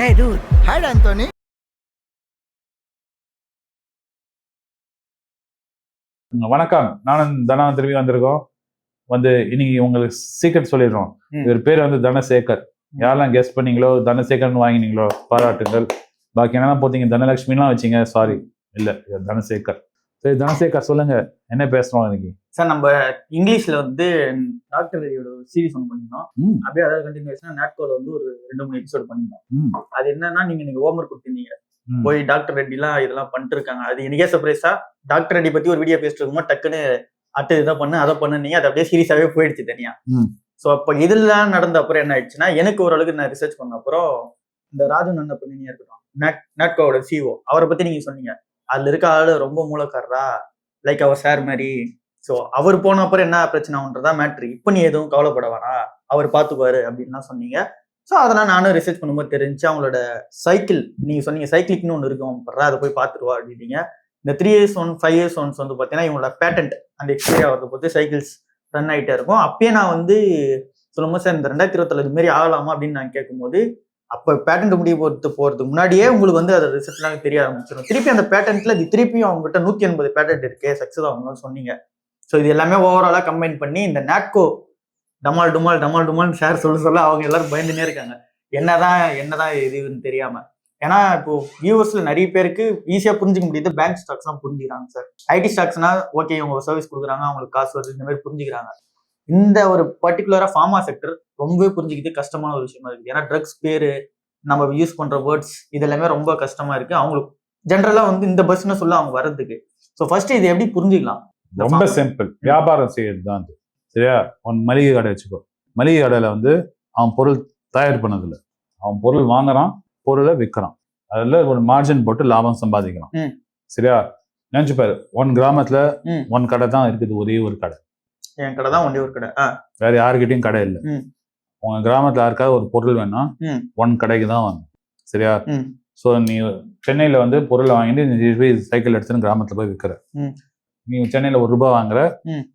Hey, dude. Hi, Anthony. வணக்கம். நானும் தனா திரும்பி வந்திருக்கோம். வந்து இன்னைக்கு உங்களுக்கு சீக்கிரம் சொல்லிடுறோம். இவர் பேர் வந்து தனசேகர். யாரெல்லாம் கெஸ்ட் பண்ணீங்களோ தனசேகர்னு வாங்கினீங்களோ பாராட்டுங்கள். பாக்கி என்னெல்லாம் போத்தீங்க தனலட்சுமிலாம் வச்சீங்க. சாரி இல்ல தனசேகர். சரி தனசேகர் சொல்லுங்க. என்ன பேசுறோம் இன்னைக்கு? சார் நம்ம இங்கிலீஷ்ல வந்து டாக்டர் ரெடியோட சீரிஸ் ஒன்று பண்ணியிருந்தோம். அப்படியே அதாவது கண்டினியூஷனா நாட்கோல வந்து ஒரு ரெண்டு மூணு எபிசோட் பண்ணியிருந்தோம். அது என்னன்னா நீங்க நீங்க ஹோம்ஒர்க் கொடுத்துருந்தீங்க. போய் டாக்டர் ரெட்டிலாம் இதெல்லாம் பண்ணிட்டு இருக்காங்க அது எனக்கே சர்ப்ரைஸா டாக்டர் ரெட்டி பத்தி ஒரு வீடியோ பேசிட்டு இருக்கும்போது டக்குன்னு அட்டு இதை பண்ணு அதை பண்ணுனீங்க அது அப்படியே சீரியஸாவே போயிடுச்சு தனியா. ஸோ அப்போ இதெல்லாம் நடந்த அப்புறம் என்ன ஆயிடுச்சுன்னா எனக்கு ஓரளவுக்கு நான் ரிசர்ச் பண்ண அப்புறம் இந்த ராஜு நன்ன பண்ணினே இருக்கட்டும் நாட் நாட்கோவோட சிஓ அவரை பத்தி நீங்க சொன்னீங்க. அதுல இருக்க ஆளு ரொம்ப மூலக்காரரா? லைக் அவர் சார் மாதிரி. ஸோ அவர் போன அப்புறம் என்ன பிரச்சனைன்றதா மேட்ரு இப்போ நீ எதுவும் கவலைப்பட வேணாம். அவர் பார்த்துக்குவாரு அப்படின்லாம் சொன்னீங்க. ஸோ அதெல்லாம் நானும் ரிசர்ச் பண்ணும்போது தெரிஞ்சு அவங்களோட சைக்கிள் நீங்க சொன்னீங்க சைக்கிளிக்னு ஒன்று இருக்கும் படுறா அதை போய் பார்த்துருவா அப்படின்னீங்க. இந்த three years one five years once வந்து பார்த்தீங்கன்னா இவங்களோட பேட்டன்ட் அந்த எக்ஸ்பைரி ஆகிறத பொறுத்து சைக்கிள்ஸ் ரன் ஆகிட்டே இருக்கும். அப்பயே நான் வந்து சொல்லும்போது சார் இந்த ரெண்டாயிரத்தி இருபத்துல இது மாதிரி ஆகலாமா? அப்படின்னு நான் கேட்கும்போது அப்போ பேட்டன்ட் முடிய போகிறது போகிறதுக்கு முன்னாடியே உங்களுக்கு வந்து அது ரிசல்ட்லாம் தெரிய ஆரம்பிச்சிடும் திருப்பி அந்த பேட்டன்ட்ல இது திருப்பியும் அவங்ககிட்ட நூற்றி எண்பது பேட்டன்ட் இருக்கு சக்ஸஸ் அவங்க சொன்னீங்க. ஸோ இது எல்லாமே ஓவராலாக கம்பைன் பண்ணி இந்த நாட்கோ டமால் டுமால் டமால் டுமால் ஷேர் சொல்ல சொல்ல அவங்க எல்லாரும் பயந்துனே இருக்காங்க. என்னதான் என்னதான் இதுன்னு தெரியாம. ஏன்னா இப்போ வியூவர்ஸ்ல நிறைய பேருக்கு ஈஸியா புரிஞ்சுக்க முடியுது. பேங்க் ஸ்டாக்ஸ் எல்லாம் புரிஞ்சுக்கிறாங்க சார் ஐடி ஸ்டாக்ஸ்னா ஓகே இவங்க சர்வீஸ் கொடுக்குறாங்க அவங்களுக்கு காசு வருது இந்த மாதிரி புரிஞ்சுக்கிறாங்க. இந்த ஒரு பர்டிகுலரா ஃபார்மா செக்டர் ரொம்பவே புரிஞ்சுக்கிட்டு கஷ்டமான ஒரு விஷயமா இருக்கு. ஏன்னா ட்ரக்ஸ் பேரு நம்ம யூஸ் பண்ற வேர்ட்ஸ் இது எல்லாமே ரொம்ப கஷ்டமா இருக்கு. அவங்களுக்கு ஜென்ரலா வந்து இந்த பிசினஸ் உள்ள அவங்க வர்றதுக்கு. ஸோ ஃபர்ஸ்ட் இது எப்படி புரிஞ்சுக்கலாம்? ரொம்ப சிம்பிள் வியாபாரம் செய்யறது தான் அது. சரியா? உன் மளிகை கடை வச்சுக்கோ. மளிகை கடையில வந்து அவன் பொருள் தயார் பண்ணதில்ல. அவன் பொருள் வாங்குறான் பொருளை விற்கிறான். அதுல ஒரு மார்ஜின் போட்டு லாபம் சம்பாதிக்கிறான். சரியா? நினைச்சு பாரு. ஒன் கிராமத்துல. ஒன் கடை தான் இருக்குது ஒரே ஒரு கடை. என் கடை தான் ஒன்றே ஒரு கடை வேற யாருக்கிட்டையும் கடை இல்லை. உங்க கிராமத்துல யாருக்காவது ஒரு பொருள் வேணா ம். ஒன் கடைக்கு தான் வாங்க சரியா. ஸோ நீ சென்னையில வந்து பொருளை வாங்கிட்டு நீ போய் சைக்கிள் எடுத்துன்னு கிராமத்துல போய் விற்கிற. நீ சென்னையில ஒரு ரூபாய் வாங்குற.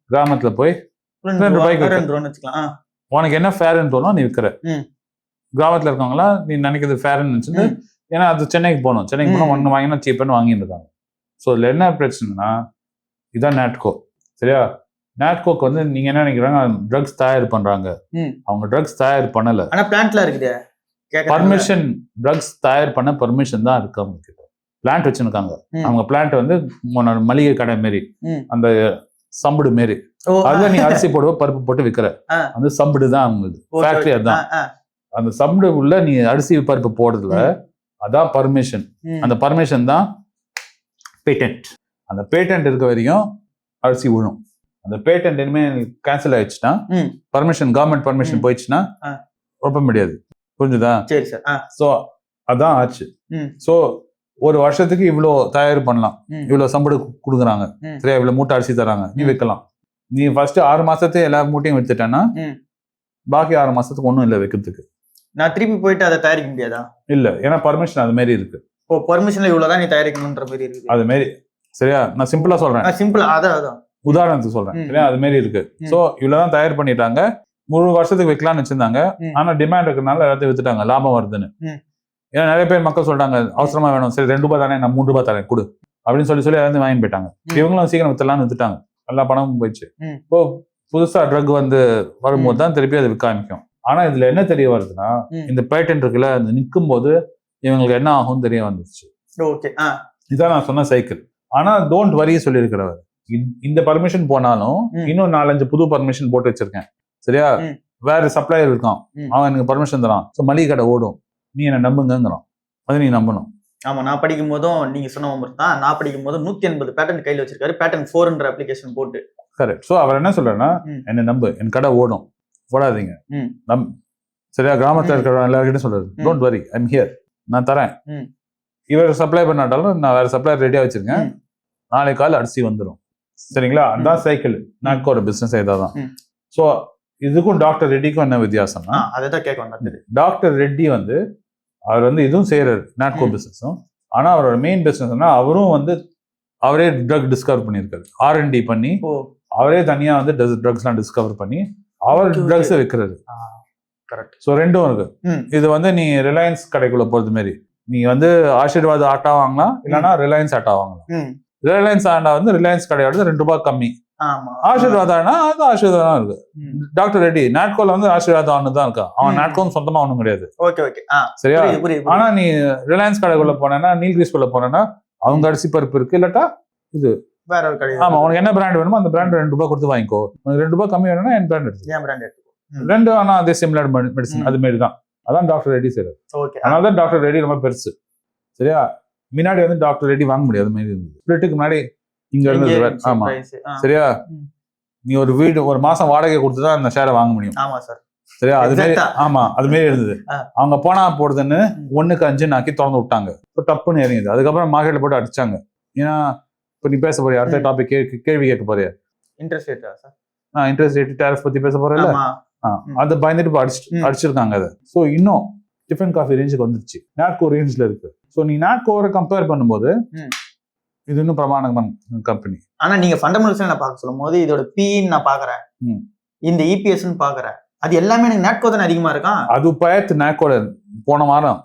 கிராமத்துல போய் ரெண்டு ரெண்டு ரூபா ரூபாய்க்கு உனக்கு என்ன ஃபேர்னு தோணும் நீ விற்கிற. கிராமத்துல இருக்கவங்களாம் நீ நினைக்கிறது ஃபேர்னு நினைச்சுட்டு ம். ஏன்னா அது சென்னைக்கு போகணும் சென்னைக்கு போனால். ஒன்று வாங்கினா சீப்புன்னு வாங்கிட்டு இருக்காங்க ஸோ இதில் என்ன பிரச்சனைனா இதான் நாட்கோ சரியா நாட்கோக்கு வந்து நீங்க என்ன நினைக்கிறாங்க? ட்ரக்ஸ் தயார் பண்றாங்க. அவங்க ட்ரக்ஸ் தயார் பண்ணல. ஆனா பிளான்ட்ல இருக்குது. பர்மிஷன் ட்ரக்ஸ் தயார் பண்ண பர்மிஷன் தான் இருக்கு அவங்க கிட்ட. பிளான்ட் வச்சிருக்காங்க. அவங்க பிளான்ட் வந்து மளிகை கடை மாரி. அந்த சம்புடு மாரி. அதுல நீ அரிசி போடுவ பருப்பு போட்டு விற்கிற. அந்த சம்புடு தான் அவங்களுக்கு ஃபேக்டரி அதுதான். அந்த சம்புடு உள்ள நீ அரிசி பருப்பு போடுறதுல அதான் பர்மிஷன் அந்த பர்மிஷன் தான் பேட்டன்ட் அந்த பேட்டன்ட் இருக்க வரையும் அரிசி விழும் அந்த பேட்டன்ட் இனிமே கேன்சல் ஆயிடுச்சுன்னா. Permission government permission. போயிடுச்சுன்னா. ஒப்ப முடியாது. புரிஞ்சுதா? சரி சார். ஸோ அதான் ஆச்சு. ஸோ ஒரு வருஷத்துக்கு இவ்வளோ தயார் பண்ணலாம். இவ்வளோ சம்படு கொடுக்குறாங்க. சரியா? இவ்வளோ மூட்டை அரிசி தராங்க நீ. விற்கலாம் நீ ஃபர்ஸ்ட் ஆறு மாசத்து எல்லா மூட்டையும் வித்துட்டேன்னா. பாக்கி ஆறு மாசத்துக்கு ஒன்றும் இல்லை வைக்கிறதுக்கு. நான் திருப்பி போயிட்டு அதை தயாரிக்க முடியாதா? இல்ல. ஏன்னா பர்மிஷன் அது மாதிரி இருக்கு. ஓ பர்மிஷன்ல இவ்வளவுதான் நீ தயாரிக்கணும்ன்ற மாதிரி இருக்குது அது மாதிரி சரியா? நான் சிம்பிளா சொல்றேன். சிம்பிளா அதான் அதான். உதாரணத்துக்கு சொல்றேன். சரியா அது மாதிரி இருக்கு. சோ இவ்வளவுதான் தயார் பண்ணிட்டாங்க. முழு வருஷத்துக்கு வைக்கலாம்னு வச்சிருந்தாங்க. ஆனா டிமாண்ட் இருக்கறனால எல்லாத்தையும் வித்துட்டாங்க. லாபம் வருதுன்னு. ஏன்னா நிறைய பேர் மக்கள் சொல்றாங்க அவசரமா வேணும். சரி ரெண்டு ரூபாய் தானே நான் மூணு ரூபாய் தரேன் கொடு. அப்படின்னு சொல்லி சொல்லி எல்லாத்தையும் வாங்கி போயிட்டாங்க. இவங்களும் சீக்கிரம் வித்துலாம்னு வித்துட்டாங்க. எல்லா பணமும் போயிடுச்சு. இப்போ புதுசா ட்ரக் வந்து வரும்போது தான் திருப்பி அது விற்க ஆரம்பிக்கும். ஆனா இதுல என்ன தெரிய வருதுன்னா. இந்த பேட்டன்ட் இருக்குல்ல அது நிற்கும் போது இவங்களுக்கு என்ன ஆகும் தெரிய வந்துருச்சு. ஓகே இதான் நான் சொன்ன சைக்கிள் ஆனா டோன்ட் வரி சொல்லியிருக்கிறவர். இந்த- பர்மிஷன் போனாலும். இன்னும் நாலஞ்சு புது பர்மிஷன் போட்டு வச்சிருக்கேன். சரியா. வேற சப்ளையர் இருக்கான். அவன் எனக்கு பர்மிஷன் தரான். ஸோ மளிகை கடை ஓடும். நீ என்ன நம்புங்கிறான் அது நீ நம்பணும். ஆமா நான் படிக்கும் போதும் நீங்க சொன்ன மாதிரி தான். நான் படிக்கும் போது நூத்தி எண்பது பேட்டர்ன் கையில வச்சிருக்காரு. பேட்டர்ன் ஃபோர்ன்ற அப்ளிகேஷன் போட்டு. கரெக்ட் ஸோ அவர் என்ன சொல்றேன்னா. என்ன நம்பு. என் கடை ஓடும். ஓடாதீங்க. நம் சரியா? கிராமத்துல. இருக்கிற எல்லாருக்கிட்டும் சொல்றாரு. ம். டோன்ட் வரி ஐம் ஹியர் நான் தரேன். இவர் சப்ளை பண்ணாட்டாலும் நான் வேற சப்ளை ரெடியா வச்சிருக்கேன். ம். நாளை கால அரிசி வந்துடும் சரிங்களா? அதான் சைக்கிள் நாட்கோட பிசினஸ் இதான் ம். ஸோ இதுக்கும் டாக்டர் ரெட்டிக்கும் என்ன வித்தியாசம்னா ஆ அதை தான் கேட்க வந்தது டாக்டர் ரெட்டி வந்து அவர் வந்து இதுவும் செய்யறாரு நாட்கோ ம். பிசினஸும் ஆனா அவரோட மெயின் பிசினஸ்னா அவரும் வந்து அவரே ட்ரக் டிஸ்கவர் பண்ணியிருக்காரு. ஆர்என்டி பண்ணி அவரே தனியா வந்து ட்ரக்ஸ்லாம் டிஸ்கவர் பண்ணி அவர். ட்ரக்ஸை விற்கிறாரு. கரெக்ட் ஸோ ரெண்டும் இருக்கு. ம். இது வந்து நீ ரிலையன்ஸ் கடைக்குள்ள போறது மாதிரி நீ வந்து ஆசீர்வாத் ஆட்டா வாங்கலாம் இல்லைன்னா ரிலையன்ஸ் ஆட்டா வாங்கலாம். ரிலையன்ஸ் ஆட்டா வந்து ரிலையன்ஸ் கடையோட ரெண்டு ரூபாய் கம்மி. ஆமா. ஆசீர்வாதானா? அது ஆசீர்வாதம் இருக்கு. டாக்டர் ரெட்டி நாட்கோல வந்து ஆசீர்வாதம் தான் இருக்கா? அவன். நாட்கோம் சொந்தமா ஒன்றும் கிடையாது. ஓகே சரியா? ஆனா நீ ரிலையன்ஸ் கடைக்குள்ள போனேன்னா நீல்கிரிஸ்குள்ள போனேன்னா அவங்க அரிசி பருப்பு இருக்கு இல்லாட்டா வேற ஒரு கடை ஆமா உனக்கு என்ன பிராண்ட் வேணுமோ அந்த பிராண்ட் ரெண்டு ரூபாய் கொடுத்து வாங்கிக்கோ. உனக்கு ரெண்டு ரூபாய் கம்மி வேணும்னா என் பிராண்ட் எடுத்து ஏன் பிராண்ட் எடுத்துக்கோ. ரெண்டு ஆனா அதே சிமிலர் மெடிசன். அது மாரி தான் அதான் டாக்டர் ரெட்டி செய்யறது ஓகே. அதனால தான் டாக்டர் ரெட்டி ரொம்ப பெருசு. சரியா? முன்னாடி வந்து டாக்டர் ரெட்டி வாங்க முடியாது மாதிரி இருந்தது. ஸ்பிளிட்டுக்கு முன்னாடி இங்க இருந்தது. ஆமா. சரியா. நீ ஒரு வீடு ஒரு மாசம் வாடகை கொடுத்து தான் அந்த ஷேரை வாங்க முடியும். ஆமா சார் சரியா? அது மாரி Exact-ஆ. ஆமா அது மாரி இருந்தது. ஆ. அவங்க போனா போடுதுன்னு. ஒண்ணுக்கு அஞ்சு நாக்கி திறந்து விட்டாங்க. டப்புன்னு இறங்குது. அதுக்கப்புறம் மார்க்கெட்ல போட்டு அடிச்சாங்க. ஏன்னா இப்போ நீ பேச போறிய? அடுத்த. டாபிக் கேள்வி கேட்க போறிய? இன்ட்ரெஸ்ட் ரேட்டா சார் நான் இன்ட்ரெஸ்ட் ரேட் டேரிஃப் பத்தி பேச ஆ, ம். அது பயந்துட்டு இப்போ அடிச்சு. அடிச்சிருக்காங்க அதை. ஸோ இன்னும் டிஃபன் காஃபி ரேஞ்சுக்கு வந்துருச்சு. நாட்கோ ரேஞ்சில் இருக்கு. ஸோ நீ நாட்கோரை கம்பேர் பண்ணும்போது. இது இன்னும் பிரமாணமான கம்பெனி ஆனா நீங்க ஃபண்டமெண்டல்ஸ் நான் பார்க்க சொல்லும் போது இதோட பின்னு நான் பாக்குறேன். இந்த E இபிஎஸ்ன்னு பாக்குறேன் அது எல்லாமே எனக்கு நேட்கோ தானே அதிகமா இருக்கான் அது பயத்து நாட்கோட போன வாரம்.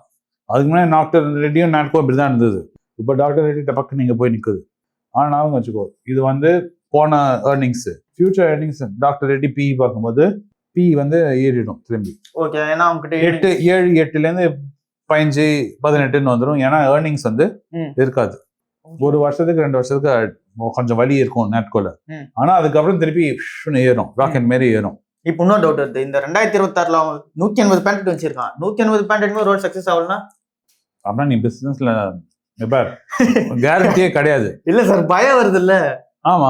அதுக்கு முன்னாடி டாக்டர் ரெட்டியும் நாட்கோ இப்படி தான் இருந்தது. இப்போ டாக்டர் ரெட்டி டப்பக்கு நீங்க போய் நிக்குது. ஆனா ஞாபகம் வச்சுக்கோ இது வந்து போன earnings future earnings doctor Reddy P பார்க்கும்போது பி வந்து ஏறிடும் திரும்பி. ஓகே ஏன்னா அவங்க எட்டு ஏழு எட்டுல இருந்து பதினஞ்சு பதினெட்டுன்னு வந்துடும் ஏன்னா ஏர்னிங்ஸ் வந்து. இருக்காது. ஒரு வருஷத்துக்கு ரெண்டு வருஷத்துக்கு கொஞ்சம் வலி இருக்கும் நேட்கோல. ஆனா அதுக்கப்புறம் திருப்பி ஏறும். ராக்கெட் மாரி ஏறும். இப்போ இன்னொரு டவுட் வருது. இந்த ரெண்டாயிரத்தி இருபத்தாறுல அவன் நூத்தி எண்பது பேண்ட் வச்சிருக்கான். நூத்தி எண்பது பேண்ட் ரோல் சக்சஸ் ஆகலனா அப்புறம் நீ பிசினஸ்ல கேரண்டியே கிடையாது. இல்ல சார் பயம் வருது இல்ல ஆமா.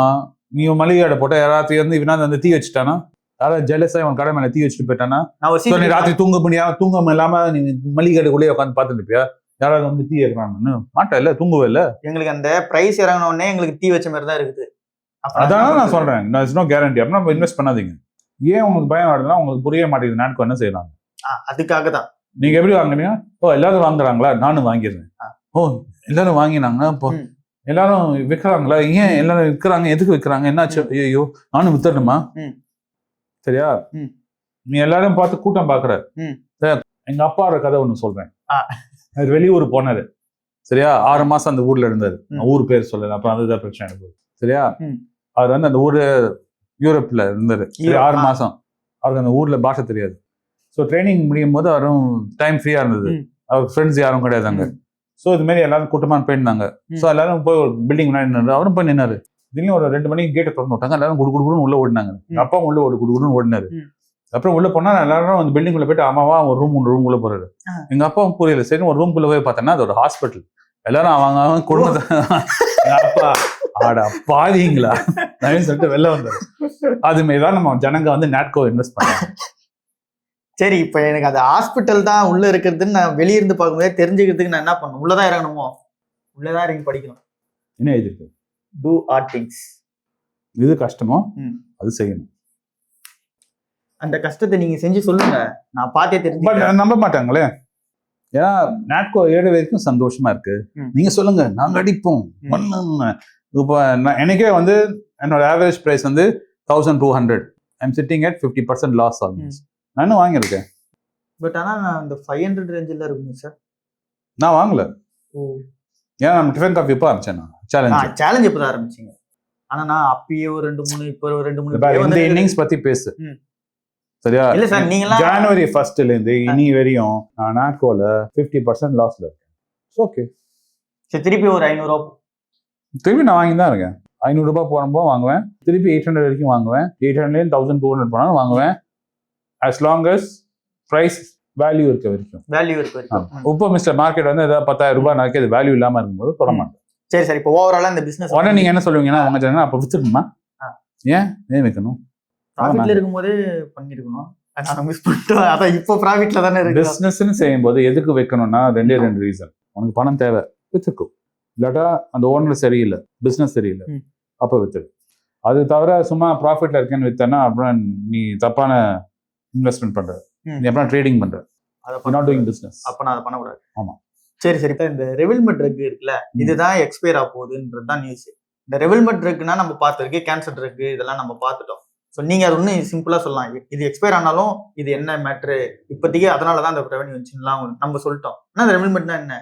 நீ மளிகை கடை போட்ட யாராவது வந்து இவனா வந்து தீ வச்சுட்டானா? யாராவது ஜெலஸா இவன் கடை மேல தீ வச்சுட்டு போயிட்டானா நீ ராத்திரி தூங்க முடியாம தூங்காம இல்லாம நீ மளிகை கடைக்குள்ளேயே உட்காந்து பார்த்துட்டு இருப்பியா யாராவது வந்து தீ ஏற்கிறான்னு மாட்டா இல்ல தூங்கவே இல்ல. எங்களுக்கு அந்த பிரைஸ் இறங்கின உடனே எங்களுக்கு தீ வச்ச மாதிரி தான் இருக்குது அதான் நான்? சொல்றேன். இட்ஸ் நோ கேரண்டி அப்படின்னா நம்ம இன்வெஸ்ட் பண்ணாதீங்க. ஏன் உங்களுக்கு பயம் வருதுன்னா உங்களுக்கு புரிய மாட்டேங்குது. நாட்கு என்ன செய்யலாம் ஆ, அதுக்காக தான் நீங்க எப்படி வாங்குனீங்க? ஓ எல்லாரும் வாங்குறாங்களா? நானும் வாங்கிடுறேன். ஓ எல்லாரும் வாங்கினாங்க? இப்போ. எல்லாரும் விற்கிறாங்களா ஏன் எல்லாரும் விற்கிறாங்க எதுக்கு விற்கிறாங்க என்னாச்சு? ஐயோ நானும் வித்துடணுமா. சரியா. நீ எல்லாரும் பார்த்து கூட்டம் பாக்குற எங்க அப்பாவோட கதை ஒண்ணு சொல்றேன். அவர் வெளியூர் போனாரு. சரியா? ஆறு மாசம் அந்த ஊர்ல இருந்தாரு. ஊர் பேர் சொல்லல அப்புறம் அதுதான் பிரச்சனை எனக்கு. சரியா. அவர் வந்து அந்த ஊரு யூரோப்ல இருந்தாரு. ஆறு. மாசம். அவருக்கு அந்த ஊர்ல பாஷை தெரியாது. ஸோ ட்ரைனிங் முடியும் போது அவரும் டைம் ஃப்ரீயா இருந்தது. அவர் ஃப்ரெண்ட்ஸ் யாரும் கிடையாது அங்க. ஸோ இது மாதிரி எல்லாரும் கூட்டமா போயிருந்தாங்க. ஸோ எல்லாரும் போய் ஒரு பில்டிங் முன்னாடி நின்னாரு. அவரும் போய் நின்னாரு. திடீர்னு ஒரு ரெண்டு மணிக்கு கேட்டை திறந்து விட்டாங்க. எல்லாரும் குடு குடுன்னு உள்ள ஓடினாங்க. அப்பா உள்ள ஓடு குடுகுடுன்னு ஓடினாரு. அப்புறம் உள்ள போனா எல்லாரும் அந்த பில்டிங் உள்ள போயிட்டு அம்மாவா ஒரு ரூம் ஒரு ரூம் உள்ள போறாரு. எங்க அப்பா புரியல. சரி ஒரு ரூம் குள்ள போய் பார்த்தேன்னா அது ஒரு ஹாஸ்பிட்டல் எல்லாரும் அவங்க அவங்க குடும்பத்தை அப்பா ஆடா பாதிங்களா அப்படின்னு சொல்லிட்டு வெளில வந்தாரு. அது தான் நம்ம ஜனங்க வந்து நாட்கோ இன்வெஸ்ட் பண்ணாங்க. சரி இப்ப எனக்கு அது ஹாஸ்பிட்டல் தான் உள்ள இருக்கிறதுன்னு நான் வெளிய இருந்து பார்க்கும்போதே தெரிஞ்சுக்கிறதுக்கு நான் என்ன பண்ணணும்? உள்ளதான் இறங்கணுமோ? உள்ளதான் இறங்கி படிக்கணும். என்ன எழுதிருக்கு டூ ஆர் திங்ஸ் இது கஷ்டமோ. அது செய்யணும். அந்த கஷ்டத்தை நீங்க செஞ்சு சொல்லுங்க. நான் பார்த்தே பட் தெரிஞ்சுக்கிறேன் நம்ப மாட்டாங்களே. ஏன்னா நாட்கோ ஏழு வரைக்கும் சந்தோஷமா இருக்கு. நீங்க சொல்லுங்க நாங்க அடிப்போம். இப்போ எனக்கே வந்து என்னோட ஆவரேஜ் பிரைஸ் வந்து thousand two hundred I'm sitting at fifty percent loss almost நானும் வாங்கியிருக்கேன். பட் ஆனா நான் இந்த ஃபைவ் ஹண்ட்ரட் ரேஞ்சில் இருக்குங்க சார் நான் வாங்கல. ஓ. ஏன்னா நம்ம டிஃபன் காஃபி எப்போ ஆரம்பிச்சேன் சேலஞ்ச் சேலஞ்ச் இப்பதான் ஆரம்பிச்சீங்க. ஆனா நான் அப்பயே ஒரு ரெண்டு மூணு இப்போ ஒரு ரெண்டு மூணு இந்த இன்னிங்ஸ் பத்தி பேசு. சரியா? இல்ல சார் நீங்களாம் ஜனவரி ஃபர்ஸ்ட்ல இருந்து இனி வரையும் நான் நாட்கோல ஃபிஃப்டி பர்சன்ட் லாஸ்ல இருக்கேன். ஓகே சரி, திருப்பி ஒரு ஐநூறு திருப்பி நான் வாங்கி தான் இருக்கேன். ஐநூறுரூபா போகும்போது வாங்குவேன். திருப்பி எயிட் ஹண்ட்ரட் வரைக்கும் வாங்குவேன். Eight hundred thousand two hundred போனாலும் வாங்குவேன். As long as price value இருக்க வரைக்கும். வேல்யூ இருக்கு வரைக்கும். இப்போ மிஸ்டர் மார்க்கெட் வந்து ஏதாவது பத்தாயிரம் ரூபாய் நாக்கி அது வேல்யூ இல்லாம இருக்கும்போது ம். மாட்டேன் சரி சரி. இப்போ ஓவராலா இந்த பிசினஸ் உடனே நீங்க என்ன சொல்லுவீங்கன்னா உங்க ஜனங்க அப்ப வித்துருமா. ஏன்? ஏன் வைக்கணும்? ப்ராஃபிட்ல இருக்கும்போதே பண்ணிருக்கணும். நான் மிஸ் பண்ணிட்டோம். அதான் இப்போ ப்ராஃபிட்ல தானே இருக்கு. செய்யும்போது எதுக்கு வைக்கணும்னா ரெண்டே ரெண்டு ரீசன் உனக்கு பணம் தேவை வித்துக்கும் இல்லாட்டா அந்த ஓனர் சரியில்லை பிசினஸ் சரியில்லை. அப்ப வித்துடு. அது தவிர சும்மா ப்ராஃபிட்ல இருக்கேன்னு வித்தனா அப்புறம் நீ தப்பான இன்வெஸ்ட்மெண்ட் பண்ற. அப்புறம் ட்ரேடிங் பண்ற. அதை நாட் டூயிங் பிசினஸ் அப்ப நான் அதை பண்ணக்கூடாது. ஆமா. சரி சரி. இப்ப இந்த ரெவில்மெட் ட்ரக் இருக்குல்ல. இதுதான் எக்ஸ்பயர் ஆக போகுதுன்றது தான் நியூஸ் இந்த ரெவில்மெட் ட்ரக்னா நம்ம பார்த்துருக்கு கேன்சர் ட்ரக் இதெல்லாம் நம்ம பார்த்துட்டோம். ஸோ நீங்க அது இன்னும் சிம்பிளா சொல்லலாம். இது எக்ஸ்பயர் ஆனாலும் இது என்ன மேட்ரு இப்போதைக்கு அதனால தான் அந்த ரெவன்யூ வந்துச்சுலாம் நம்ம சொல்லிட்டோம். ஆனா அந்த ரெவன்யூமெண்ட்னா என்ன?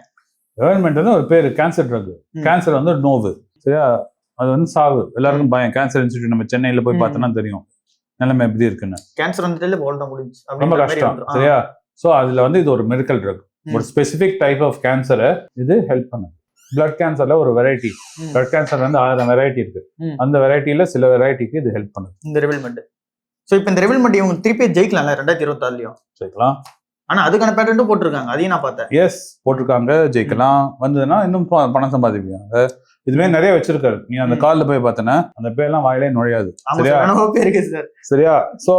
கவர்மெண்ட் வந்து ஒரு பேர் கேன்சர் ட்ரக். கேன்சர் வந்து நோவு. சரியா? அது வந்து சாவு. எல்லாருக்கும் பயம். கேன்சர் இன்ஸ்டியூட் நம்ம சென்னையில போய் ம். பார்த்தோம்னா தெரியும். நிலைமை எப்படி இருக்குன்னு. கேன்சர் வந்துட்டு போல் தான் முடிஞ்சு ரொம்ப கஷ்டம். சரியா? சோ அதுல வந்து இது ஒரு மெடிக்கல் ட்ரக். ஒரு ஸ்பெசிபிக் டைப் ஆஃப் கேன்சரை இது ஹெல்ப் பண்ணுது. பிளட் கேன்சர்ல ஒரு வெரைட்டி. பிளட் கேன்சர் வந்து ஆயிரம் வெரைட்டி இருக்கு. அந்த வெரைட்டில சில வெரைட்டிக்கு இது ஹெல்ப் பண்ணுது. இந்த ரெவல்மெண்ட் ஸோ இப்போ இந்த ரெவல்மெண்ட் இவங்க திருப்பி ஜெயிக்கலாம்ல ரெண்டாயிரத்தி இருபத்தாறுலயும்? ஜெயிக்கலாம். ஆனா அதுக்கான பேட்டர்னும் போட்டிருக்காங்க. அதையும் நான் பார்த்தேன். எஸ் போட்டிருக்காங்க. ஜெயிக்கலாம். வந்ததுன்னா இன்னும் பணம் சம்பாதிப்பாங்க. இதுவே நிறைய வச்சிருக்காரு. நீ அந்த. கால்ல போய் பார்த்தனா அந்த பேர்லாம் வாயிலே நுழையாது. சரியா? சார். சரியா? சோ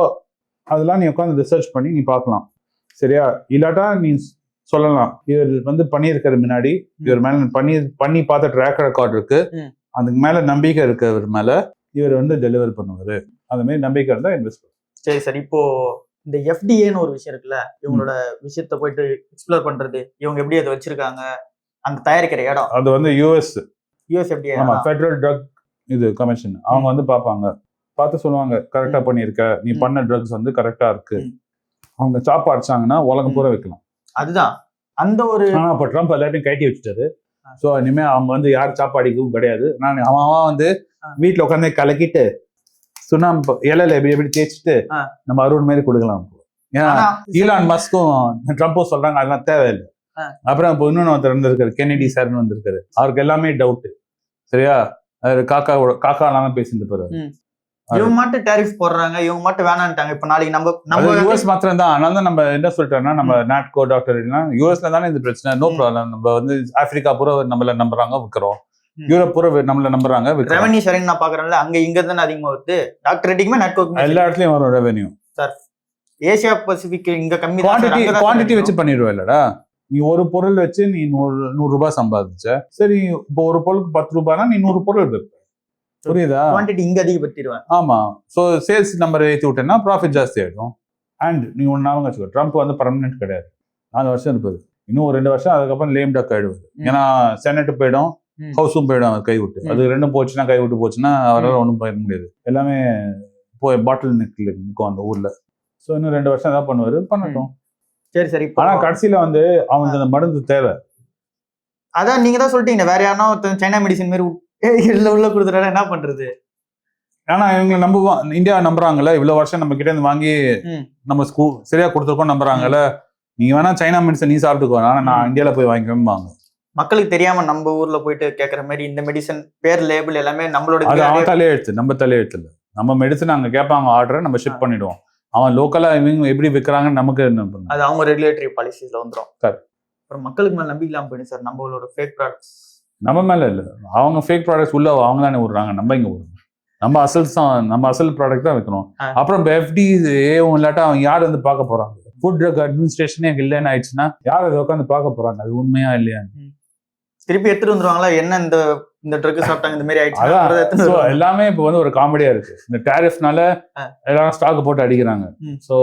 அதெல்லாம் நீ உட்காந்து ரிசர்ச் பண்ணி நீ பார்க்கலாம். சரியா? இல்லாட்டா நீ சொல்லலாம். இவர் வந்து பண்ணியிருக்கிற முன்னாடி. இவர் மேல பண்ணி பண்ணி பார்த்த ட்ராக் ரெக்கார்ட் இருக்கு. அதுக்கு மேல நம்பிக்கை இருக்கு இவர் மேல இவர் வந்து டெலிவர் பண்ணுவாரு. அந்த மாதிரி நம்பிக்கை இருந்தா இன்வெஸ்ட் சரி சார். இப்போ இந்த எஃப்டிஏன்னு ஒரு விஷயம் இருக்குல்ல இவங்களோட விஷயத்த போயிட்டு எக்ஸ்ப்ளோர் பண்றது இவங்க எப்படி அதை வச்சிருக்காங்க அந்த தயாரிக்கிற இடம். அது வந்து யூஎஸ் யூஎஸ் எஃப்டிஏ ஆமா ஃபெடரல் ட்ரக் இது கமிஷன் அவங்க வந்து பார்ப்பாங்க. பார்த்து சொல்லுவாங்க கரெக்டா பண்ணியிருக்க நீ. பண்ண ட்ரக்ஸ் வந்து கரெக்டா இருக்கு. அவங்க சாப்பா அடிச்சாங்கன்னா உலகம். பூரா வைக்கலாம். அதுதான். அந்த ஒரு ஆனா அப்ப ட்ரம்ப் எல்லாத்தையும் கட்டி வச்சுட்டாரு. சோ இனிமே அவங்க வந்து யார் சாப்பாடிக்கவும் கிடையாது. நான் அவன் வந்து. வீட்டுல உட்காந்து கலக்கிட்டு சுண்ணாம்பு இலையில எப்படி எப்படி தேய்ச்சிட்டு. நம்ம அருண் மாதிரி கொடுக்கலாம். ஏன்னா ஈலான் மஸ்கும் ட்ரம்ப்பும் சொல்றாங்க அதெல்லாம் தேவையில்லை. அப்புறம் இப்போ இன்னொன்று ஒருத்தர் வந்திருக்காரு கென்னடி சார்னு வந்திருக்காரு. அவருக்கு எல்லாமே டவுட் சரியா? காக்கா காக்கா இல்லாம பேசிட்டு போறாரு. இவங்க மட்டும் டேரிஃப் போடுறாங்க இவங்க மட்டும் வேணான்ட்டாங்க. இப்ப நாளைக்கு நம்ம யூஎஸ் மாத்திரம் தான் அதனால தான் நம்ம என்ன சொல்லிட்டோம்னா நம்ம நாட்கோ டாக்டர் யூஎஸ்ல தானே இந்த பிரச்சனை? நோ. ப்ராப்ளம் நம்ம வந்து ஆப்பிரிக்கா பூரா நம்மள நம்புறாங்க விற்கிறோம். யூரோப் பூரா நம்மள நம்புறாங்க ரெவன்யூ ஷேரிங் நான் பாக்குறேன்ல அங்க இங்க தானே அதிகமா வருது? டாக்டர் ரெட்டிக்குமே நெட்வொர்க் எல்லா இடத்துலயும் வரும் ரெவென்யூ ஏசியா பசிபிக் இங்க கம்மி குவாண்டிட்டி அதிகம். வச்சு பண்ணிடுவ இல்லடா. நீ ஒரு பொருள் வச்சு நீ நூறு நூறு ரூபாய் சம்பாதிச்ச. சரி இப்போ ஒரு பொருளுக்கு பத்து ரூபாய்னா நீ நூறு பொருள் விற்ப புரியுதா? குவாண்டிட்டி இங்க அதிகப்படுத்திடுவேன். ஆமா. ஸோ சேல்ஸ் நம்பர் ஏற்றி விட்டேன்னா ப்ராஃபிட் ஜாஸ்தி ஆயிடும். அண்ட் நீ ஒன்று ஞாபகம் வச்சுக்கோ ட்ரம்ப் வந்து பர்மனெண்ட் கிடையாது. நாலு வருஷம் இருப்பது இன்னும் ஒரு ரெண்டு வருஷம் அதுக்கப்புறம் லேம் டக் ஆயிடுவாரு. ம். ஏன்னா செனட்டு போயிடும். ஹவுஸும் போயிடும் அவர் கை விட்டு ம். அது ரெண்டும் போச்சுன்னா கை விட்டு போச்சுன்னா அவரால் ஒன்றும் போயிட முடியாது. எல்லாமே போய் பாட்டில் நெக்கில் நிற்கும் அந்த ஊர்ல. ஸோ இன்னும் ரெண்டு வருஷம் தான் பண்ணுவாரு பண்ணட்டும். சரி சரி இப்போ ஆனா கடைசியில வந்து அவனுக்கு அந்த மருந்து தேவை. அதான் நீங்க தான் சொல்லிட்டீங்க வேற யாருன்னா ஒருத்தன் சைனா மெடிசின் மாதிரி இல்ல உள்ள கொடுத்துட்டா என்ன பண்றது? ஆனா இவங்க நம்புவான் இந்தியா நம்புறாங்கல்ல இவ்வளவு வருஷம் நம்ம கிட்ட இருந்து வாங்கி. நம்ம ஸ்கூ சரியா கொடுத்துருக்கோம் நம்புறாங்கல்ல நீங்க வேணா சைனா மெடிசன் நீ சாப்பிட்டுக்கோ ஆனா நான் ம். இந்தியால போய் வாங்கிக்கோம்பாங்க. மக்களுக்கு தெரியாம நம்ம ஊர்ல போயிட்டு கேக்குற மாதிரி இந்த மெடிசன் பேர் லேபிள் எல்லாமே நம்மளோட அது அவன் இதுலயே- தலையெழுத்து நம்ம தலையெழுத்து இல்ல. நம்ம மெடிசன் அங்க கேட்பாங்க ஆர்டரை நம்ம ஷிப் பண்ணிடுவோம். அவன் லோக்கலா இவங்க எப்படி விற்கிறாங்கன்னு நமக்கு என்ன பண்ணணும்? அது அவங்க ரெகுலேட்டரி பாலிசிஸ்ல வந்துரும். Correct. அப்புறம் மக்களுக்கு மேல நம்பிக்கை இல்லாம போயிடும் சார். நம்மளோட ஃபேக் ப்ராடக்ட்ஸ் நம்ம மேல இல்ல. அவங்க ஃபேக் ப்ராடக்ட்ஸ் உள்ள அவங்க தானே விடுறாங்க நம்ம இங்க விடுறோம் நம்ம அசல் தான் நம்ம அசல் ப்ராடக்ட் தான் வைக்கணும். அப்புறம் எஃப்டி ஏவும் இல்லாட்டா அவங்க யார் வந்து பார்க்க போறாங்க? ஃபுட் ட்ரக் அட்மினிஸ்ட்ரேஷனே இல்லைன்னு ஆயிடுச்சுன்னா யார் அதை உட்காந்து பார்க்க போறாங்க? அது உண்மையா இல்லையா திருப்பி எடுத்துட்டு வந்துருவாங்களா? என்ன இந்த இந்த ட்ரக் சாப்பிட்டாங்க இந்த மாதிரி ஆயிடுச்சு. எல்லாமே இப்போ வந்து ஒரு காமெடியா இருக்கு. இந்த டேரிஃப்னால. எல்லாரும் ஸ்டாக் போட்டு அடிக்கிறாங்க. ஸோ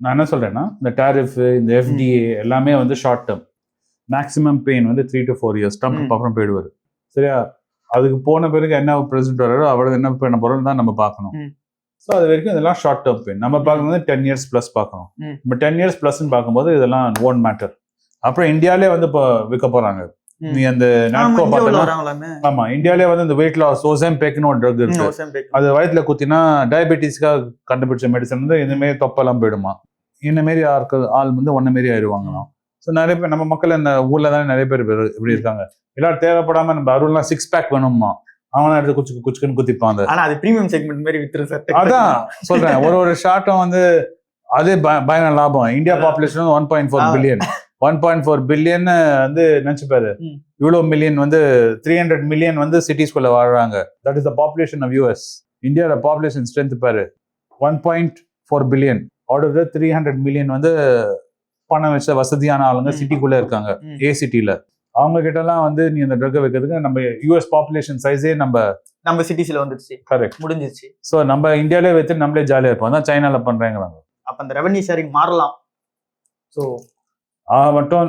நான் என்ன சொல்றேன்னா இந்த டேரிஃப் இந்த எஃப்டிஏ எல்லாமே வந்து ஷார்ட் டேர்ம் மேக்ஸிமம் பெயின் வந்து three to four years Trump ம். அப்புறம் போயிடுவார். சரியா? அதுக்கு போன பிறகு என்ன பிரசிடென்ட் வராரோ அவர் என்ன பண்ண போறோம் தான் நம்ம பார்க்கணும். ஸோ அது வரைக்கும் இதெல்லாம் ஷார்ட் டேர்ம் பெயின் நம்ம பார்க்குறது டென் இயர்ஸ் ப்ளஸ் பார்க்கணும். நம்ம டென் இயர்ஸ் ப்ளஸ்ன்னு பார்க்கும்போது இதெல்லாம் ஓன் மேட்டர் அப்புறம் இந்தியாலே வந்து இப்போ விற்க போறாங்க. நீ அந்த நாட்கோ வராங்களாமே ஆமா இந்தியாலே வந்து இந்த வெயிட் லாஸ் ஓசேம் பேக்னு ஒரு ட்ரக் இருக்கு. அது வயிற்றுல குத்தினா டயபெட்டிஸ்க்காக கண்டுபிடிச்ச மெடிசன் வந்து இந்த மாரி தொப்பெல்லாம் போயிடுமா? இந்த மாரி ஆட்கள் ஆள் வந்து ஒன்ன மாரி ஆயிடுவாங்களாம். ஸோ நிறைய பேர் நம்ம மக்கள் இந்த ஊர்ல தானே நிறைய பேர் இப்படி இருக்காங்க. எல்லாரும் தேவைப்படாம நம்ம அருள்லாம் சிக்ஸ் பேக் வேணுமா அவனா எடுத்து குச்சி குச்சிக்குன்னு குத்திப்பான் அதை ஆனா அது பிரீமியம் செக்மெண்ட் மாதிரி வித்துரும் சார். அதான் சொல்றேன். ஒரு ஒரு ஷார்ட்டும் வந்து அதே பய- பயங்கர லாபம். India. Population one point four. Billion one point four billion வந்து நினைச்சு பாரு ம். இவ்வளோ மில்லியன் வந்து த்ரீ ஹண்ட்ரட் மில்லியன் வந்து சிட்டிஸ்குள்ள வாழ்றாங்க. That is the population of US இந்தியாவோட பாப்புலேஷன் ஸ்ட்ரென்த் பாரு. One point four billion out of the three hundred million வந்து பணம் வச்ச வசதியான ஆளுங்க. சிட்டிக்குள்ள இருக்காங்க. ஏ சிட்டில அவங்க கிட்டலாம் வந்து நீ அந்த ட்ரக்கை வைக்கிறதுக்கு நம்ம யூஎஸ் பாப்புலேஷன் சைஸே நம்ம நம்ம சிட்டிஸ்ல வந்துடுச்சு கரெக்ட் முடிஞ்சிருச்சு. ஸோ நம்ம இந்தியாவிலே வைத்து நம்மளே ஜாலியாக இருப்போம். அதான் சைனால பண்றேங்கிறாங்க. அப்ப அந்த ரெவன்யூ ஷேரிங் மாறலாம். சோ ஆ மட்டும்.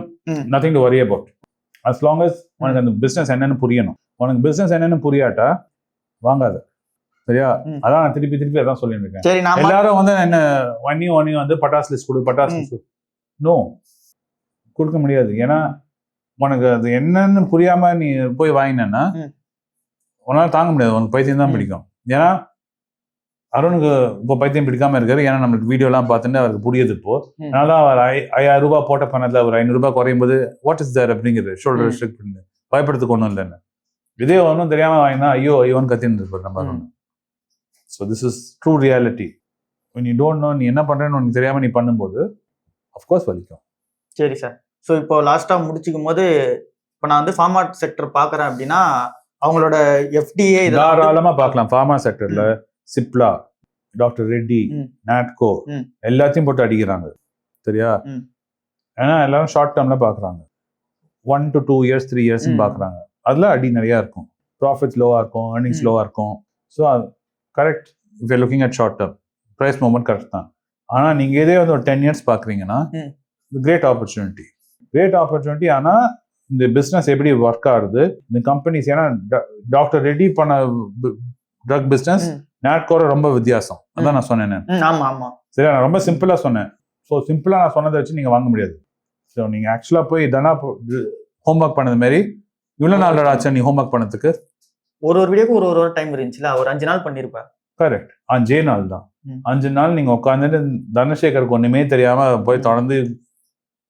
Nothing to worry about as long as உனக்கு அந்த பிஸ்னஸ் என்னன்னு புரியணும். உனக்கு பிஸ்னஸ் என்னன்னு புரியாட்டா வாங்காத. சரியா. அதான் நான் திருப்பி திருப்பி அதான் சொல்லிட்டு இருக்கேன் எல்லாரும் வந்து என்ன ஒன்னி ஒன்னி வந்து பட்டாசு லிஸ்ட் கொடு பட்டாசு லிஸ்ட் நோ கொடுக்க முடியாது. ஏன்னா உனக்கு அது என்னன்னு புரியாம நீ போய் வாங்கினேன்னா. உன்னால தாங்க முடியாது. உனக்கு பைத்தியம் தான். பிடிக்கும். ஏன்னா அருணுக்கு இப்போ பைத்தியம் பிடிக்காம இருக்காரு. ஏன்னா நம்மளுக்கு வீடியோ எல்லாம் பார்த்துட்டு அவருக்கு புரியுது இப்போ. அதனால அவர் ஐ- ஐயாயிரம் ரூபாய் போட்ட பணத்துல ஒரு ஐநூறு ரூபாய் குறையும் போது வாட் இஸ் தர் அப்படிங்கிறது ஷோல்டர். ரெஸ்ட்ரிக்ட் பண்ணு. பயப்படுறதுக்கு ஒன்றும் இல்லைன்னு. இதே ஒன்றும் தெரியாம வாங்கினா ஐயோ ஐயோன்னு கத்தின்னு இருப்பார் நம்ம so this is true reality நீ டோன்ட் நோ நீ என்ன பண்றேன்னு உனக்கு தெரியாம நீ பண்ணும்போது அஃப்கோர்ஸ் வலிக்கும். சரி சார் ஸோ இப்போ லாஸ்டா முடிச்சுக்கும் போது இப்போ நான் வந்து ஃபார்மாட் செக்டர் பாக்குறேன் அப்படின்னா அவங்களோட எஃப்டிஏ தாராளமா பார்க்கலாம். ஃபார்மா செக்டர்ல சிப்லா டாக்டர் ரெட்டி. நாட்கோ. எல்லாத்தையும் போட்டு அடிக்கிறாங்க சரியா. ஏன்னா எல்லாரும் ஷார்ட் டேர்ம்ல பாக்குறாங்க one to two years three years. பாக்குறாங்க அதுல அடி நிறைய இருக்கும் ப்ராஃபிட்ஸ் லோவா இருக்கும் ஏர்னிங்ஸ். லோவா இருக்கும் so correct if looking at short term price movement correct தான் ஆனா நீங்க இதே வந்து ஒரு டென் இயர்ஸ் பாக்குறீங்கன்னா. கிரேட் ஆப்பர்ச்சுனிட்டி கிரேட் ஆப்பர்ச்சுனிட்டி ஆனா இந்த பிசினஸ் எப்படி ஒர்க் ஆகுது இந்த கம்பெனிஸ் ஏன்னா டாக்டர் ரெடி பண்ண ட்ரக் பிசினஸ் ம். நாட்கோட ரொம்ப வித்தியாசம். அதான் நான் சொன்னேன். சரியா? நான் ரொம்ப சிம்பிளா சொன்னேன். ஸோ சிம்பிளா நான் சொன்னதை வச்சு நீங்க வாங்க முடியாது. ஸோ நீங்க ஆக்சுவலா போய் இதனா ஹோம்ஒர்க் பண்ணது மாதிரி இவ்வளவு நாள் ஆச்சு நீ ஹோம்ஒர்க் பண்ணதுக்கு? ஒரு ஒரு வீடியோக்கு ஒரு ஒரு டைம் இருந்துச்சுல? ஒரு அஞ்சு நாள் பண்ணிருப்பேன் கரெக்ட் அஞ்சே நாள் தான். அஞ்சு நாள் நீங்க உட்காந்துட்டு தனசேகருக்கு ஒண்ணுமே தெரியாம போய் தொடர்ந்து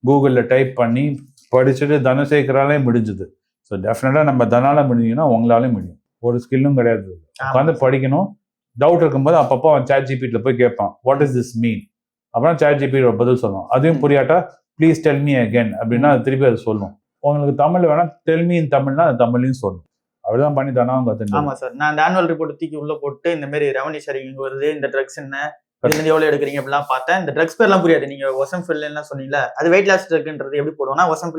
கூகுள்ல டைப் பண்ணி படிச்சுட்டு தனசேகராலே முடிஞ்சுது. ஸோ டெஃபினட்டா நம்ம தனால முடிஞ்சீங்கன்னா உங்களாலே முடியும். ஒரு ஸ்கில்லும் கிடையாது. உட்காந்து படிக்கணும். டவுட் இருக்கும்போது அப்பப்போ அவன் சேட் ஜிபிட்டில் போய் கேட்பான் வாட் இஸ் திஸ் மீன் அப்புறம் சேட் ஜிபி பதில் சொல்லுவான் அதையும். புரியாட்டா? ப்ளீஸ் டெல் மீ அகேன் அப்படின்னா அது திருப்பி அது சொல்லும். உங்களுக்கு தமிழ் வேணா டெல் மீ இன் தமிழ்னா அது தமிழ்லையும் சொல்லும். அப்படிதான் பண்ணி தானே அவங்க கத்துட்டு ஆமா சார். நான் அந்த ஆனுவல் ரிப்போர்ட் தூக்கி உள்ள போட்டு இந்த மாதிரி ரெவன்யூ ஷேரிங் இங்க வருது இந்த ட்ரக்ஸ் என்ன இதுல இருந்து எவ்வளவு எடுக்கிறீங்க அப்படிலாம் பார்த்தேன். இந்த ட்ரக்ஸ் பேர்லாம் புரியாது. நீங்க ஒசம் எல்லாம் சொன்னீங்கல்ல அது வெயிட் லாஸ் ட்ரக்ன்றது எப்படி போடுவோம்னா ஒசம்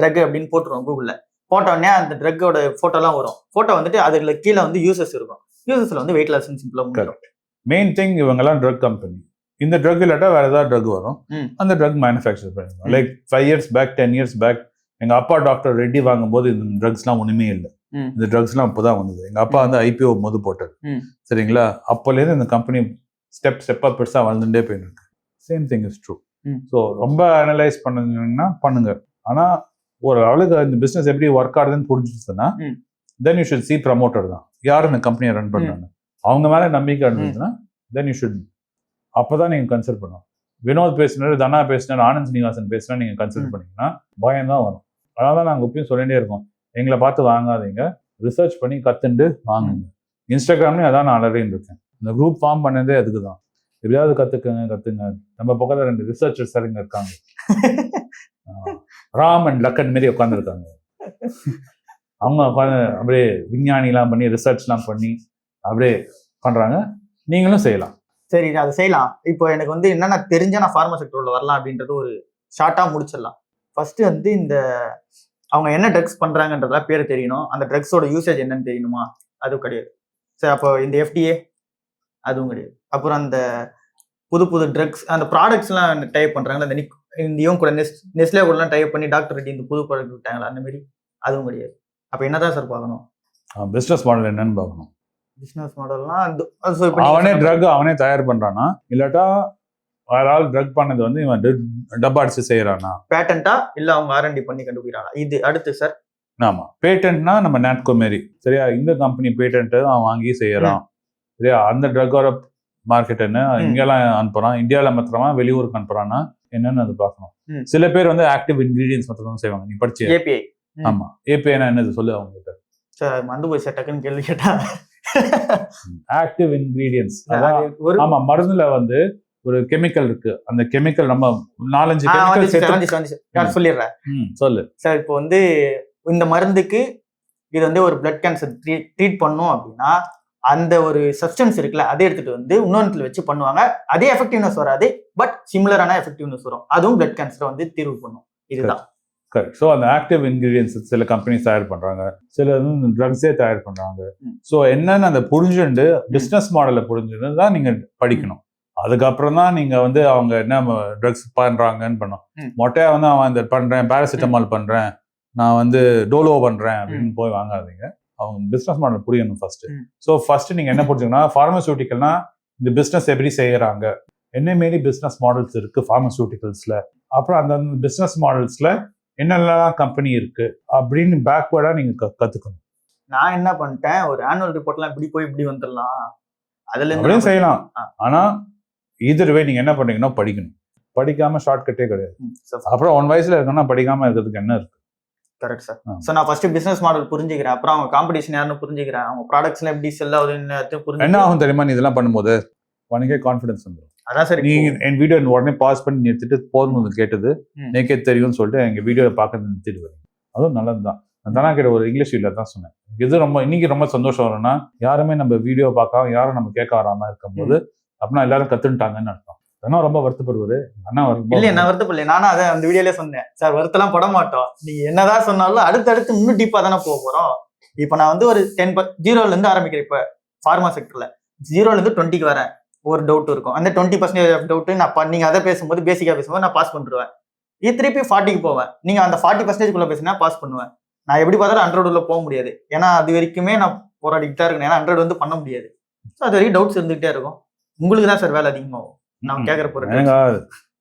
ட்ரக் அப்படின்னு போட்டுருவோம் கூகுள்ல போட்ட உடனே அந்த ட்ரக்கோட போட்டோலாம் வரும். போட்டோ வந்துட்டு அதுல கீழே வந்து யூசஸ் இருக்கும். யூசஸ்ல வந்து வெயிட் லாஸ் சிம்பிளா முடியும். மெயின் திங் இவங்கெல்லாம் ட்ரக் கம்பெனி இந்த ட்ரக் இல்லாட்டா வேற ஏதாவது ட்ரக் வரும். அந்த ட்ரக் மேனுஃபேக்சர் பண்ணிருக்கோம் ம். Like five years back ten years back எங்க அப்பா டாக்டர் ரெட்டி வாங்கும்போது இந்த ட்ரக்ஸ்லாம் ஒண்ணுமே இல்லை. இந்த ட்ரக்ஸ்லாம் இப்போதான் வந்தது. எங்க அப்பா வந்து ஐபிஓ போது போட்டது ம். சரிங்களா? அப்போலேருந்து இந்த கம்பெனி ஸ்டெப் ஸ்டெப்பா பெருசா வளர்ந்துட்டே போயிட்டு இருக்கு same thing is true. So ரொம்ப அனலைஸ் பண்ணுங்கன்னா பண்ணுங்க. ஆனா ஒரு அளவுக்கு இந்த பிசினஸ் எப்படி ஒர்க் ஆகுதுன்னு புரிஞ்சுச்சுன்னா. Then you should see promoter தான். யார் இந்த கம்பெனியை ரன் பண்றாங்க? அவங்க மேல நம்பிக்கை இருந்ததுன்னா தென் யூ ஷுட் அப்பதான் நீங்க கன்சிடர் பண்ணணும் வினோத் பேசினாரு தனா பேசினாரு ஆனந்த் சீனிவாசன் பேசினா நீங்க கன்சிடர் ம். பண்ணீங்கன்னா பயம் தான் வரும். அதனால தான் நாங்கள் இப்பயும் சொல்லிட்டே இருக்கோம். எங்களை பார்த்து வாங்காதீங்க. ரிசர்ச் பண்ணி கத்துண்டு வாங்குங்க. இன்ஸ்டாகிராம்லயும் அதான் நான் அலறின்னு இருக்கேன். இந்த குரூப் ஃபார்ம் பண்ணதே அதுக்கு தான் எப்படியாவது கத்துக்கங்க கத்துங்க. நம்ம பக்கத்துல ரெண்டு ரிசர்ச்சர்ஸ் சரிங்க இருக்காங்க ராம் அண்ட் லக்கன் மாரி உட்காந்துருக்காங்க அவங்க உட்காந்து அப்படியே விஞ்ஞானிலாம் பண்ணி ரிசர்ச்லாம் பண்ணி அப்படியே பண்ணுறாங்க நீங்களும் செய்யலாம். சரி அதை செய்யலாம். இப்போ எனக்கு வந்து என்னென்ன தெரிஞ்ச நான் ஃபார்மா செக்டரில் வரலாம் அப்படின்றது ஒரு ஷார்ட்டாக முடிச்சிடலாம். ஃபஸ்ட்டு வந்து இந்த அவங்க என்ன ட்ரக்ஸ் பண்ணுறாங்கன்றதெல்லாம் பேர் தெரியணும். அந்த ட்ரக்ஸோட யூசேஜ் என்னன்னு தெரியணுமா? அதுவும் கிடையாது. சரி அப்போ இந்த எஃப்டிஏ அதுவும் கிடையாது. அப்புறம் அந்த புது புது ட்ரக்ஸ் அந்த ப்ராடக்ட்ஸ்லாம் டைப் பண்றாங்களா? அந்த நிக் இந்தியும் கூட நெஸ் நெஸ்லே கூடலாம் டைப் பண்ணி டாக்டர் ரெட்டி இந்த புது ப்ராடக்ட் விட்டாங்களா? அந்த மாதிரி அதுவும் கிடையாது. அப்போ என்னதான் சார் பார்க்கணும்? பிஸ்னஸ் மாடல் என்னன்னு பார்க்கணும். பிசினஸ் மாடல்லாம் அவனே ட்ரக் அவனே தயார் பண்றானா? இல்லாட்டா வேற ஆள் ட்ரக் பண்ணது வந்து இவன் டப்பா அடிச்சு செய்யறானா பேட்டன்ட்டா இல்ல அவங்க ஆர்என்டி பண்ணி கண்டுபிடிக்கிறாங்களா இது அடுத்து சார் ஆமா. பேட்டன்ட்னா நம்ம நாட்கோ மாரி. சரியா? இந்த கம்பெனி பேட்டன்ட் அவன் வாங்கி செய்யறான். சரியா? அந்த ட்ரக்கோட மார்க்கெட் என்ன. இங்கெல்லாம் அனுப்புறான். இந்தியாவில் மாத்திரமா வெளியூருக்கு அனுப்புறான்னா என்னன்னு அது பார்க்கணும். சில பேர் வந்து ஆக்டிவ் இன்கிரீடியன்ஸ் மாத்திரம் தான் செய்வாங்க. நீ படிச்சு ஏபிஐ. ஆமா. ஏபிஐனா என்னது? சொல்லு அவங்க கிட்ட சார் மந்து போய் சார் டக்குன்னு கேள்வி கேட்டா. ஆக்டிவ் இன்கிரீடியன்ஸ் ஆமா மருந்துல வந்து ஒரு கெமிக்கல் இருக்கு. அந்த கெமிக்கல் நம்ம நாலஞ்சு கெமிக்கல் சொல்லிடுறேன். சொல்லு. சார் இப்போ வந்து இந்த மருந்துக்கு இது வந்து ஒரு பிளட் கேன்சர் ட்ரீட் பண்ணும் அப்படின்னா அந்த ஒரு சப்ஸ்டன்ஸ் இருக்குல்ல அதை எடுத்துட்டு வந்து இன்னொன்றுல வச்சு பண்ணுவாங்க. அதே எஃபெக்டிவ்னஸ் வராது பட் சிமிலரான எஃபெக்டிவ்னஸ் வரும். அதுவும் பிளட் கேன்சரை வந்து தீர்வு பண்ணும். இதுதான். கரெக்ட் ஸோ அந்த ஆக்டிவ் இன்கிரீடியன்ஸ் சில கம்பெனிஸ் தயார் பண்றாங்க. சில வந்து ட்ரக்ஸே தயார் பண்றாங்க. ம். ஸோ என்னன்னு அந்த புரிஞ்சுண்டு பிசினஸ் மாடலை புரிஞ்சுட்டு தான் நீங்க படிக்கணும். அதுக்கப்புறம் தான் நீங்க வந்து அவங்க என்ன ட்ரக்ஸ் பண்றாங்கன்னு பண்ணணும். ம். மொட்டையா வந்து அவன் இந்த பண்றேன் பேராசிட்டமால் பண்றேன். நான் வந்து டோலோ பண்றேன் அப்படின்னு போய் வாங்காதீங்க. அவங்க பிசினஸ் மாடல் புரியணும் ஃபர்ஸ்ட். ஸோ ஃபர்ஸ்ட் நீங்க என்ன புரிஞ்சுக்கணும் ஃபார்மசூட்டிக்கல்னா இந்த பிசினஸ் எப்படி செய்யறாங்க? என்ன மாரி பிசினஸ் மாடல்ஸ் இருக்கு ஃபார்மசூட்டிக்கல்ஸ்ல அப்புறம் அந்த பிசினஸ் மாடல்ஸ்ல என்னெல்லாம் கம்பெனி இருக்கு? அப்படின்னு பேக்வேர்டா நீங்க க- கத்துக்கணும். நான் என்ன பண்ணிட்டேன் ஒரு ஆனுவல் ரிப்போர்ட்லாம் இப்படி போய் இப்படி வந்துடலாம். அதுல அப்படியும் செய்யலாம். ஆ. ஆனா இதர் வே நீங்க என்ன பண்றீங்கன்னா படிக்கணும். படிக்காம ஷார்ட் கட்டே கிடையாது அப்புறம் ஒன் வயசுல இருக்கணும்னா படிக்காம இருக்கிறதுக்கு என்ன இருக்கு? Correct sir. ஸோ நான் ஃபர்ஸ்ட் பிசினஸ் மாடல் புரிஞ்சுக்கிறேன். அப்புறம் அவங்க காம்படிஷன் யாருன்னு புரிஞ்சுக்கிறேன். அவங்க ப்ராடக்ட்ஸ்லாம் எப்படி செல் ஆகுதுன்னு என்ன புரிஞ்சு ஆகும் தெரியுமா? நீ இதெல்லாம் பண்ணும்போது உனக்கே கான்ஃபிடன்ஸ் வந்துடும் அதான் சார் நீ என் வீடியோ உடனே பாஸ் பண்ணி நிறுத்திட்டு போதும் கேட்டது. ம். நேக்கே தெரியும்னு சொல்லிட்டு எங்க வீடியோவை பார்க்க நிறுத்திட்டு வரீங்க அதுவும் நல்லதுதான். நான் தானா கிட்ட ஒரு இங்கிலீஷ் வீடியோ தான் சொன்னேன். இது ரொம்ப இன்னைக்கு ரொம்ப சந்தோஷம் வரும்னா யாருமே நம்ம வீடியோ பார்க்காம யாரும் நம்ம கேட்க வராம இருக்கும்போது அப்படின்னா எல்லாரும் கத்துட்டாங்கன்னு அர்த்தம். அதெல்லாம் ரொம்ப வருத்தப்படுவாரு. அண்ணா இல்ல நான் வருத்தப்படல. நானும் அதை அந்த வீடியோல சொன்னேன். சார் வருத்தலாம் பட மாட்டோம். நீங்க என்னதான் சொன்னாலும் அடுத்தடுத்து இன்னும் டீப்பா தானே போக போறோம். இப்போ நான் வந்து ஒரு டென் ஜீரோல இருந்து ஆரம்பிக்கிறேன் இப்ப ஃபார்மா செக்டர்ல ஜீரோல இருந்து டுவெண்ட்டிக்கு வரேன். ஒரு டவுட் இருக்கும். அந்த டுவெண்ட்டி பர்சன்டேஜ் டவுட் நான் நீங்க அதை பேசும்போது பேசிக்கா பேசும்போது நான் பாஸ் பண்ணிடுவேன் இது திருப்பி ஃபார்ட்டிக்கு போவேன். நீங்க அந்த ஃபார்ட்டி பர்சன்டேஜ் குள்ள பேசினா பாஸ் பண்ணுவேன். நான் எப்படி பார்த்தாலும் ஹண்ட்ரட் உள்ள போக முடியாது. ஏன்னா அது வரைக்குமே நான் போராடிக்கிட்டு இருக்கேன். ஏன்னா ஹண்ட்ரட் வந்து பண்ண முடியாது. ஸோ அது வரைக்கும் டவுட்ஸ் இருந்துகிட்டே இருக்கும். உங்களுக்கு தான் சார் வேலை அதிகமாகும்? நான் கேட்கற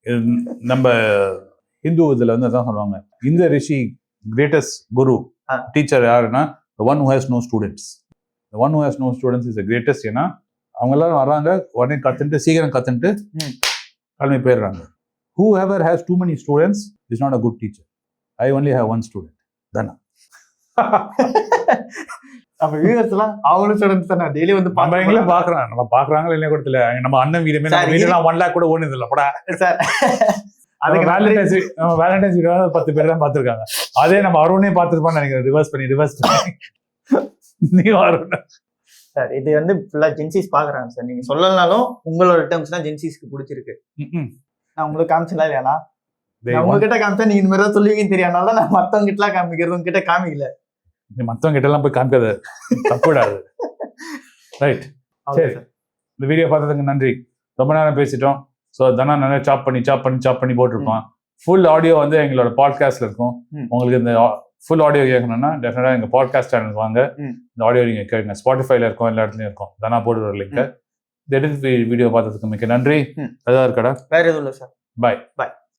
இது நம்ம இந்து இதுல வந்து அதான் சொல்லுவாங்க. இந்த ரிஷி கிரேட்டஸ்ட் குரு. டீச்சர் யாருன்னா one who has no students one who has no students is greatest ஏன்னா அவங்க எல்லாரும் வராங்க உடனே கத்துட்டு சீக்கிரம் கத்துட்டு ம். கிளம்பி போயிடுறாங்க. Who ever has too many students is not a good teacher I only have one student தானே அப்ப வியூவர்ஸ் எல்லாம் அவங்களும் ஸ்டூடெண்ட்ஸ் தானே? டெய்லி வந்து நம்ம எங்களே பாக்குறோம் நம்ம பாக்குறாங்களா இல்லையா கூட தெரியல. நம்ம அண்ணன் வீடுமே நம்ம வீடுலாம் ஒன் லேக் கூட ஓடுது இல்ல. படா. சார். அதுக்கு. வேலண்டைன்ஸ் நம்ம வேலண்டைன்ஸ் வீடியோ பத்து பேர் தான் பார்த்திருக்காங்க. அதே நம்ம அருணே பார்த்திருப்பான்னு நினைக்கிறேன். ரிவர்ஸ் பண்ணி ரிவர்ஸ் பண்ணி. நீ அருண். சார் இது வந்து ஃபுல்லா ஜென்சிஸ் பாக்குறாங்க சார் நீங்க சொல்லலனாலும் உங்களோட டேர்ம்ஸ் தான் ஜென்சிஸ்க்கு பிடிச்சிருக்கு. நான் உங்களுக்கு காமிச்சல இல்லையா They நான் want- உங்ககிட்ட காமிச்சா நீங்க இந்த மாதிரி தான் சொல்லுவீங்கன்னு தெரியாதனால தான் நான் மத்தவங்க கிட்ட காமிக்கிறது உங்ககிட்ட காமிக்கல. நீ மத்தவங்க கிட்ட எல்லாம் போய் காமிக்காத. தப்புடாது. ரைட் சரி. சார். இந்த வீடியோ பார்த்ததுக்கு நன்றி. ரொம்ப நேரம் பேசிட்டோம். ஸோ தனா நிறைய சாப் பண்ணி சாப் பண்ணி சாப் பண்ணி போட்டிருப்பான். ஃபுல் ஆடியோ வந்து எங்களோட பாட்காஸ்ட்ல இருக்கும். உங்களுக்கு இந்த ஃபுல் ஆடியோ கேட்கணும்னா டெஃபினட்டா எங்க பாட்காஸ்ட் சேனலுக்கு வாங்க. இந்த ஆடியோ நீங்க கேளுங்க. ஸ்பாட்டிஃபைல இருக்கும் எல்லா இடத்துலயும் இருக்கும். தனா போட்டு ஒரு லிங்க் வீடியோ பார்த்ததுக்கு மிக்க நன்றி. அதான் இருக்கடா. வேற எதுவும் இல்லை சார். பாய் பாய்